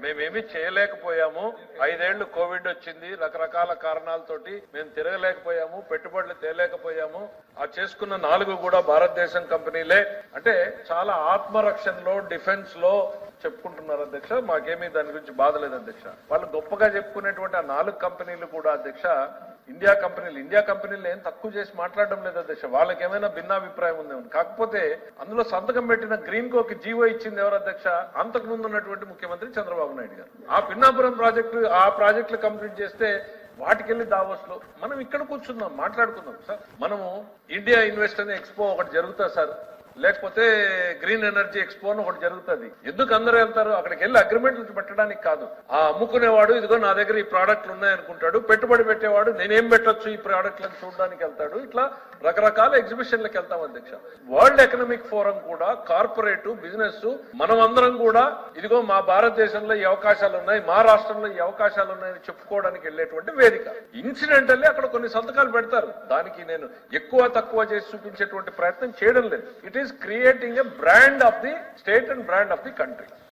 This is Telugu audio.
మేమేమి చేయలేకపోయాము. ఐదేళ్ళు కోవిడ్ వచ్చింది. రకరకాల కారణాలతోటి మేము తిరగలేకపోయాము. పెట్టుబడులు తేలేకపోయాము. ఆ చేసుకున్న నాలుగు కూడా భారతదేశం కంపెనీలే. అంటే చాలా ఆత్మరక్షణలో డిఫెన్స్లో చెప్పుకుంటున్నారు అధ్యక్ష. మాకేమీ దాని గురించి బాధ లేదు అధ్యక్ష. వాళ్ళు గొప్పగా చెప్పుకునేటువంటి ఆ నాలుగు కంపెనీలు కూడా అధ్యక్ష ఇండియా కంపెనీలు ఇండియా కంపెనీలు ఏం తక్కువ చేసి మాట్లాడడం లేదు అధ్యక్ష వాళ్ళకి ఏమైనా భిన్నాభిప్రాయం ఉందేమో కాకపోతే అందులో సంతకం పెట్టిన గ్రీన్ కోకి జీవో ఇచ్చింది ఎవరు అధ్యక్ష? అంతకు ముందు ఉన్నటువంటి ముఖ్యమంత్రి చంద్రబాబు నాయుడు గారు. ఆ పిన్నాపురం ప్రాజెక్టు ఆ ప్రాజెక్టులు కంప్లీట్ చేస్తే వాటికెళ్ళి దావోస్లో మనం ఇక్కడ కూర్చుందాం మాట్లాడుకుందాం సార్. మనము ఇండియా ఇన్వెస్ట్ అనే ఎక్స్పో ఒకటి జరుగుతా సార్. లేకపోతే గ్రీన్ ఎనర్జీ ఎక్స్పో అని ఒకటి జరుగుతుంది. ఎందుకు అందరూ వెళ్తారు? అక్కడికి వెళ్ళి అగ్రిమెంట్లు పెట్టడానికి కాదు. ఆ అమ్ముకునేవాడు ఇదిగో నా దగ్గర ఈ ప్రోడక్ట్లు ఉన్నాయనుకుంటాడు పెట్టుబడి పెట్టేవాడు నేనేం పెట్టొచ్చు ఈ ప్రోడక్ట్లను చూడడానికి వెళ్తాడు. ఇట్లా రకరకాల ఎగ్జిబిషన్లకు వెళ్తాం అధ్యక్ష. వరల్డ్ ఎకనామిక్ ఫోరం కూడా కార్పొరేట్ బిజినెస్ మనం అందరం కూడా ఇదిగో మా భారతదేశంలో ఈ అవకాశాలు ఉన్నాయి మా రాష్ట్రంలో ఈ అవకాశాలు ఉన్నాయని చెప్పుకోవడానికి వెళ్ళేటువంటి వేదిక. ఇన్సిడెంటల్లీ అక్కడ కొన్ని సంతకాలు పెడతారు. దానికి నేను ఎక్కువ తక్కువ చేసి చూపించేటువంటి ప్రయత్నం చేయడం లేదు. It is is creating a brand of the state and brand of the country.